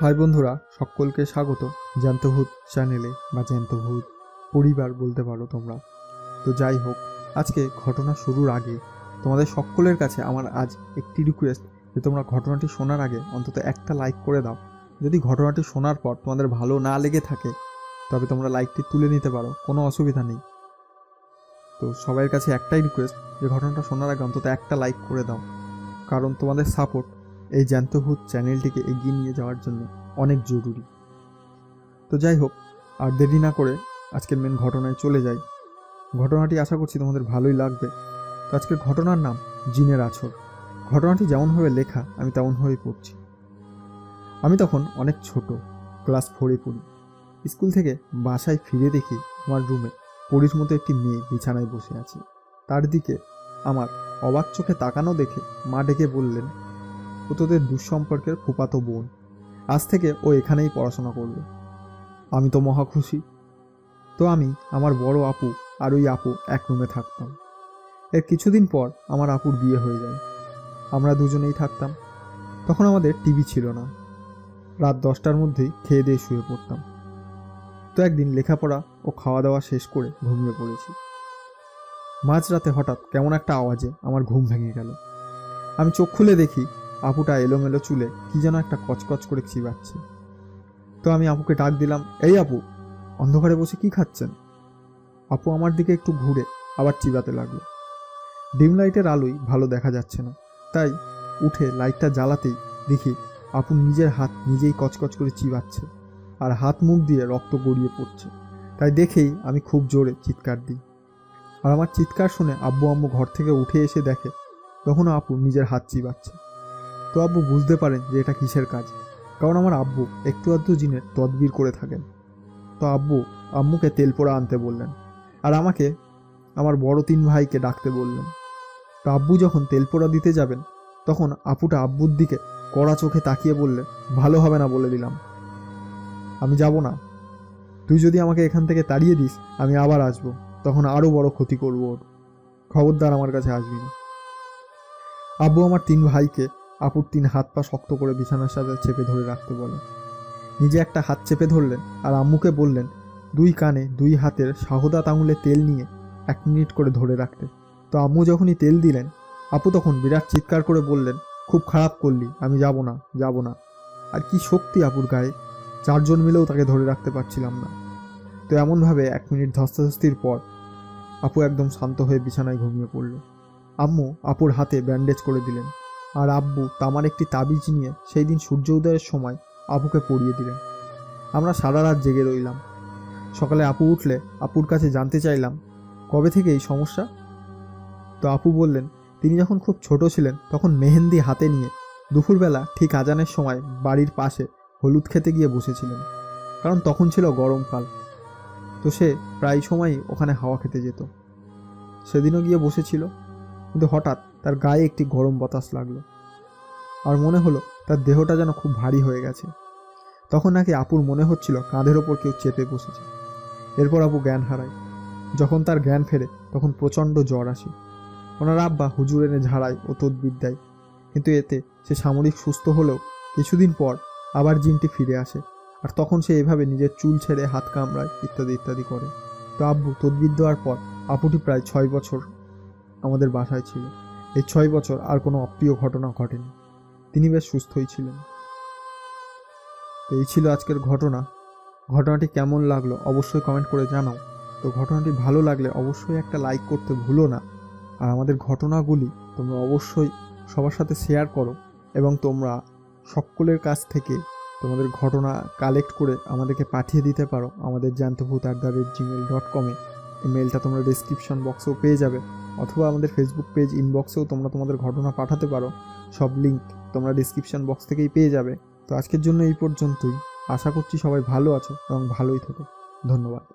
High বন্ধুরা, সকলকে স্বাগত। জ্যান্তভূত চ্যানেলে বা জ্যান্তভূত পরিবার বলতে পারো তোমরা। তো যাই হোক, আজকে ঘটনা শুরুর আগে তোমাদের সকলের কাছে আমার আজ একটি রিকোয়েস্ট যে তোমরা ঘটনাটি শোনার আগে অন্তত একটা লাইক করে দাও। যদি ঘটনাটি শোনার পর তোমাদের ভালো না লেগে থাকে, তবে তোমরা লাইকটি তুলে নিতে পারো, কোনো অসুবিধা নেই। তো সবাইয়ের কাছে একটাই রিকোয়েস্ট যে ঘটনাটা শোনার আগে অন্তত একটা লাইক করে দাও। কারণ তোমাদের সাপোর্ট এই জ্যান্তভূত চ্যানেলটিকে এগিয়ে নিয়ে যাওয়ার জন্য অনেক জরুরি। তো যাই হোক, আর দেরি না করে আজকের মেন ঘটনায় চলে যাই। ঘটনাটি আশা করছি তোমাদের ভালোই লাগবে। তো আজকের ঘটনার নাম জিনের আছর। ঘটনাটি যেমনভাবে লেখা, আমি তেমনভাবেই পড়ছি। আমি তখন অনেক ছোট, ক্লাস ফোরে পড়ি। স্কুল থেকে বাসায় ফিরে দেখি আমার রুমে পরির মতো একটি মেয়ে বিছানায় বসে আছে। তার দিকে আমার অবাক চোখে তাকানো দেখে মা ডেকে বললেন ও তোদের দুঃসম্পর্কের ফুপাতো বোন। আজ থেকে ও এখানেই পড়াশোনা করবে। আমি তো মহা খুশি। তো আমি, আমার বড় আপু আর ওই আপু এক রুমে থাকতাম। এর কিছুদিন পর আমার আপুর বিয়ে হয়ে যায়। আমরা দুজনেই থাকতাম। তখন আমাদের টিভি ছিল না। রাত দশটার মধ্যেই খেয়ে দিয়ে শুয়ে পড়তাম। তো একদিন লেখাপড়া ও খাওয়া দাওয়া শেষ করে ঘুমিয়ে পড়েছি। মাঝরাতে হঠাৎ কেমন একটা আওয়াজে আমার ঘুম ভেঙে গেল। আমি চোখ খুলে দেখি আপুটা এলোমেলো চুলে কি যেন একটা কচকচ করে চিবাচ্ছে। তো আমি আপুকে ডাক দিলাম, এই আপু, অন্ধকারে বসে কি খাচ্ছেন? আপু আমার দিকে একটু ঘুরে আবার চিবাতে লাগল। ডিম লাইটের আলোই ভালো দেখা যাচ্ছে না। তাই উঠে লাইটটা জ্বালাতেই দেখি আপু নিজের হাত নিজেই কচকচ করে চিবাচ্ছে আর হাত মুখ দিয়ে রক্ত গড়িয়ে পড়ছে। তাই দেখেই আমি খুব জোরে চিৎকার দিই। আর আমার চিৎকার শুনে আব্বু আম্মু ঘর থেকে উঠে এসে দেখে, তখনও আপু নিজের হাত চিবাচ্ছে। তো আব্বু বুঝতে পারেন যে এটা কিসের কাজ। কারণ আমার আব্বু একটু আধটু জিনের তদবির করে থাকেন। তো আব্বু, আম্মুকে তেল পোড়া আনতে বললেন আর আমাকে আমার বড় তিন ভাইকে ডাকতে বললেন। তো আব্বু যখন তেল পোড়া দিতে যাবেন, তখন আপুটা আব্বুর দিকে কড়া চোখে তাকিয়ে বললে ভালো হবে না বলে দিলাম। আমি যাব না। তুই যদি আমাকে এখান থেকে তাড়িয়ে দিস, আমি আবার আসব। তখন আরও বড় ক্ষতি করব ওর। খবরদার আমার কাছে আসবি না। আব্বু আমার তিন ভাইকে আপুর তিন হাত পা শক্ত করে বিছানার সাথে চেপে ধরে রাখতে বলে। নিজে একটা হাত চেপে ধরলেন আর আম্মুকে বললেন, দুই কানে দুই হাতের শাহদাত আঙুলে তেল নিয়ে এক মিনিট করে ধরে রাখতে। তো আম্মু যখনই তেল দিলেন, আপু তখন বিরাট চিৎকার করে বললেন, খুব খারাপ করলি, আমি যাব না যাব না। আর কি শক্তি আপুর গায়ে, চারজন মিলেও তাকে ধরে রাখতে পারছিলাম না। তো এমনভাবে এক মিনিট ধস্তাধস্তির পর আপু একদম শান্ত হয়ে বিছানায় ঘুমিয়ে পড়ল। আম্মু আপুর হাতে ব্যান্ডেজ করে দিলেন। আর আব্বু তামার একটি তাবিজ নিয়ে সেই দিন সূর্য উদয়ের সময় আপুকে পরিয়ে দিলেন। আমরা সারা রাত জেগে রইলাম। সকালে আপু উঠলে আপুর কাছে জানতে চাইলাম, কবে থেকে এই সমস্যা? তো আপু বললেন, তিনি যখন খুব ছোট ছিলেন তখন মেহেন্দি হাতে নিয়ে দুপুরবেলা ঠিক আজানের সময় বাড়ির পাশে হলুদ খেতে গিয়ে বসেছিলেন, কারণ তখন ছিল গরমকাল তো সে প্রায় সময়ই ওখানে হাওয়া খেতে যেত। সেদিনও গিয়ে বসেছিল। কিন্তু হঠাৎ তার গায়ে একটি গরম বাতাস লাগল। আর মনে হলো তার দেহটা যেন খুব ভারী হয়ে গেছে। তখন নাকি আপুর মনে হচ্ছিল কাঁধের ওপর কেউ চেপে বসেছে। এরপর আপু জ্ঞান হারায়। যখন তার জ্ঞান ফেরে, তখন প্রচণ্ড জ্বর আসে। ওনার আব্বা হুজুর এনে ঝাড়ায় ও তদবির দেয়। কিন্তু এতে সে সামরিক সুস্থ হলেও কিছুদিন পর আবার জিনটি ফিরে আসে আর তখন সে এভাবে নিজের চুল ছেড়ে হাত কামড়ায় ইত্যাদি ইত্যাদি করে। তো আব্বু তদবির দেওয়ার পর আপুটি প্রায় ছয় বছর আমাদের বাসায় ছিল। এই ছয় বছর আর কোনো অপ্রিয় ঘটনা ঘটেনি। তিনি বেশ সুস্থই ছিলেন। তো এই ছিল আজকের ঘটনা। ঘটনাটি কেমন লাগল অবশ্যই কমেন্ট করে জানাও। তো ঘটনাটি ভালো লাগলে অবশ্যই একটা লাইক করতে ভুলো না। আর আমাদের ঘটনাগুলি তোমরা অবশ্যই সবার সাথে শেয়ার করো এবং তোমরা সকলের কাছ থেকে তোমাদের ঘটনা কালেক্ট করে আমাদেরকে পাঠিয়ে দিতে পারো। আমাদের জ্যান্তভূত at the rate Gmail dot কমে মেলটা তোমরা ডিসক্রিপশন বক্সেও পেয়ে যাবে। অথবা আমাদের ফেসবুক পেজ ইনবক্সেও তোমরা তোমাদের ঘটনা পাঠাতে পারো। সব লিঙ্ক তোমরা ডিসক্রিপশান বক্স থেকেই পেয়ে যাবে। তো আজকের জন্য এই পর্যন্তই। আশা করছি সবাই ভালো আছো এবং ভালোই থাকো। ধন্যবাদ।